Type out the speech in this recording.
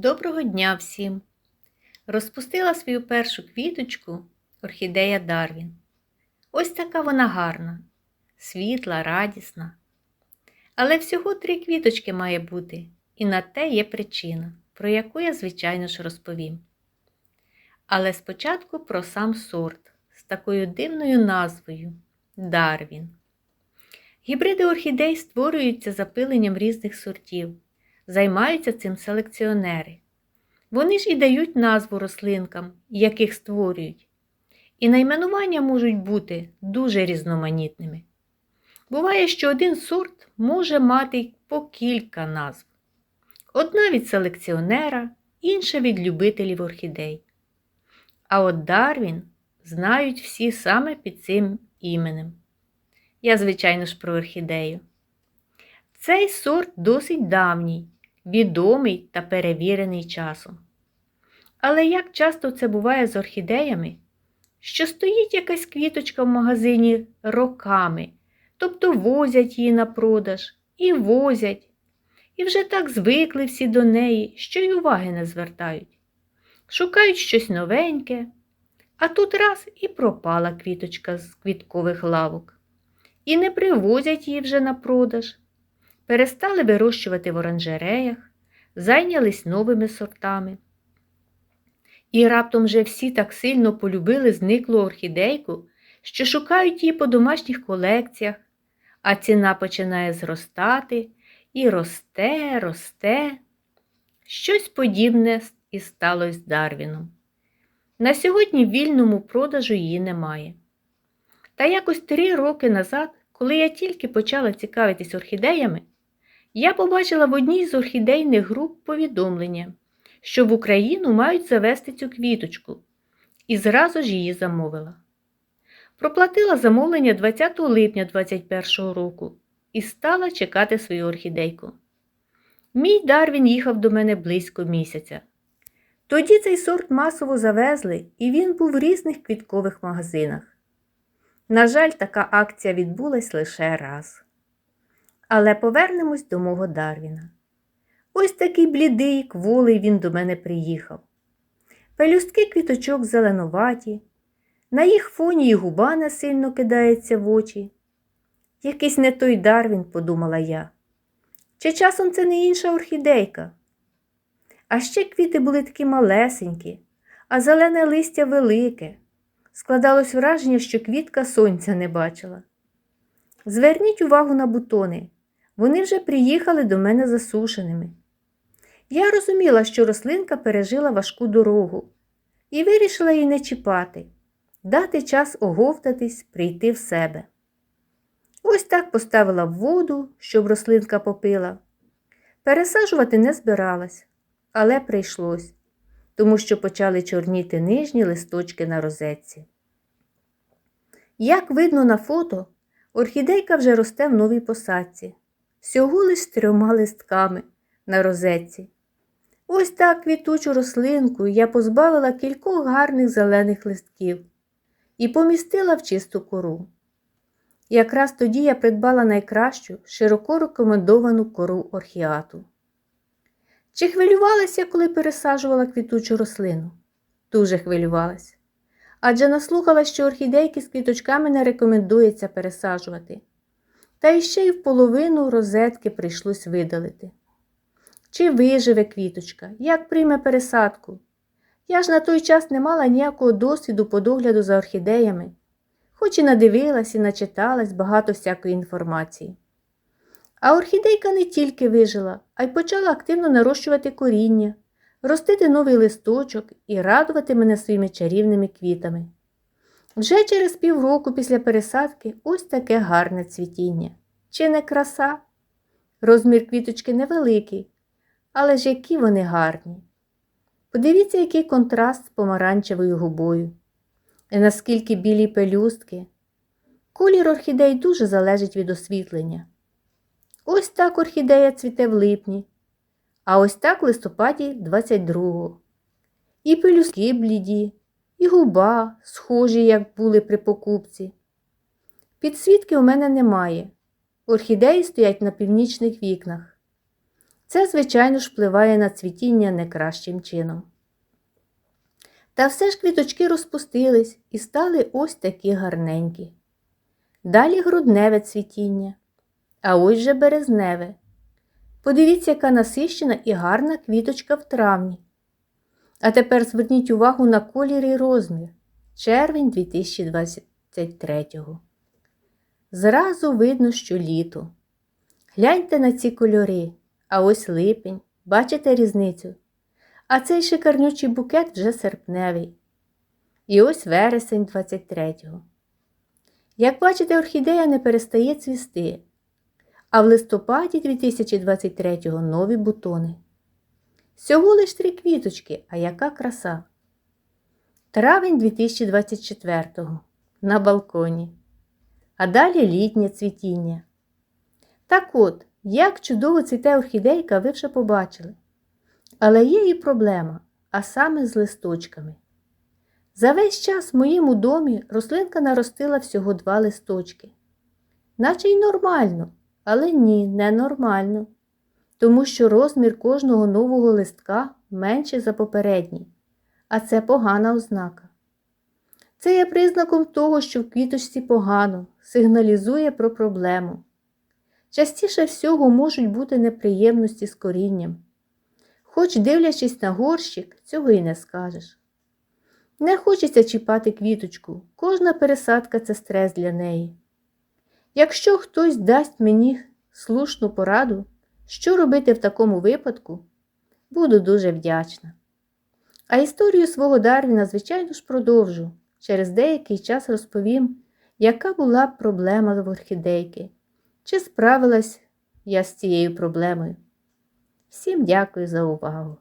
Доброго дня всім! Розпустила свою першу квіточку орхідея Дарвін. Ось така вона гарна, світла, радісна. Але всього три квіточки має бути, і на те є причина, про яку я, звичайно ж, розповім. Але спочатку про сам сорт з такою дивною назвою Дарвін. Гібриди орхідей створюються запиленням різних сортів. Займаються цим селекціонери. Вони ж і дають назву рослинкам, яких створюють. І найменування можуть бути дуже різноманітними. Буває, що один сорт може мати по кілька назв. Одна від селекціонера, інша від любителів орхідей. А от Дарвін знають всі саме під цим іменем. Я, звичайно ж, про орхідею. Цей сорт досить давній, відомий та перевірений часом. Але як часто це буває з орхідеями, що стоїть якась квіточка в магазині роками, тобто возять її на продаж і возять, і вже так звикли всі до неї, що й уваги не звертають. Шукають щось новеньке, а тут раз і пропала квіточка з квіткових лавок. І не привозять її вже на продаж перестали вирощувати в оранжереях, зайнялись новими сортами. І раптом вже всі так сильно полюбили зниклу орхідейку, що шукають її по домашніх колекціях, а ціна починає зростати і росте, росте. Щось подібне і сталося з Дарвіном. На сьогодні вільному продажу її немає. Та якось три роки назад, коли я тільки почала цікавитись орхідеями, я побачила в одній з орхідейних груп повідомлення, що в Україну мають завести цю квіточку, і зразу ж її замовила. Проплатила замовлення 20 липня 2021 року і стала чекати свою орхідейку. Мій Дарвін їхав до мене близько місяця. Тоді цей сорт масово завезли, і він був в різних квіткових магазинах. На жаль, така акція відбулась лише раз. Але повернемось до мого Дарвіна. Ось такий блідий, кволий він до мене приїхав. Пелюстки квіточок зеленуваті, на їх фоні і губа не сильно кидається в очі. Якийсь не той Дарвін, подумала я. Чи часом це не інша орхідейка? А ще квіти були такі малесенькі, а зелене листя велике. Складалось враження, що квітка сонця не бачила. Зверніть увагу на бутони. Вони вже приїхали до мене засушеними. Я розуміла, що рослинка пережила важку дорогу і вирішила її не чіпати, дати час оговтатись, прийти в себе. Ось так поставила в воду, щоб рослинка попила. Пересаджувати не збиралась, але прийшлось, тому що почали чорніти нижні листочки на розетці. Як видно на фото, орхідейка вже росте в новій посадці всього лиш трьома листками на розетці. Ось так квітучу рослинку я позбавила кількох гарних зелених листків і помістила в чисту кору. Якраз тоді я придбала найкращу, широко рекомендовану кору орхіату. Чи хвилювалася, коли пересаджувала квітучу рослину? Дуже хвилювалася. Адже наслухала, що орхідейки з квіточками не рекомендується пересаджувати та іще й в половину розетки прийшлось видалити. Чи виживе квіточка, як прийме пересадку? Я ж на той час не мала ніякого досвіду по догляду за орхідеями, хоч і надивилась і начиталась багато всякої інформації. А орхідейка не тільки вижила, а й почала активно нарощувати коріння, ростити новий листочок і радувати мене своїми чарівними квітами. Вже через півроку після пересадки ось таке гарне цвітіння. Чи не краса? Розмір квіточки невеликий, але ж які вони гарні. Подивіться, який контраст з помаранчевою губою. І наскільки білі пелюстки. Колір орхідей дуже залежить від освітлення. Ось так орхідея цвіте в липні, а ось так в листопаді 22-го. І пелюстки бліді, і губа, схожі, як були при покупці. Підсвітки у мене немає. Орхідеї стоять на північних вікнах. Це, звичайно ж, впливає на цвітіння не кращим чином. Та все ж квіточки розпустились і стали ось такі гарненькі. Далі грудневе цвітіння, а ось же березневе. Подивіться, яка насищена і гарна квіточка в травні. А тепер зверніть увагу на колір і розмір. Червень 2023. Зразу видно, що літо. Гляньте на ці кольори, а ось липень, бачите різницю? А цей шикарнючий букет вже серпневий. І ось вересень 23-го. Як бачите, орхідея не перестає цвісти, а в листопаді 2023-го нові бутони. Всього лиш три квіточки, а яка краса! Травень 2024-го на балконі. А далі літнє цвітіння. Так от, як чудово цвіте орхідейка, ви вже побачили. Але є і проблема, а саме з листочками. За весь час в моєму домі рослинка наростила всього два листочки. Наче й нормально, але ні, не нормально. Тому що розмір кожного нового листка менший за попередній, а це погана ознака. Це є признаком того, що в квіточці погано, сигналізує про проблему. Частіше всього можуть бути неприємності з корінням. Хоч, дивлячись на горщик, цього і не скажеш. Не хочеться чіпати квіточку, кожна пересадка це стрес для неї. Якщо хтось дасть мені слушну пораду, що робити в такому випадку, буду дуже вдячна. А історію свого Дарвіна, звичайно ж, продовжу. Через деякий час розповім, яка була проблема в орхідейки, чи справилась я з цією проблемою. Всім дякую за увагу!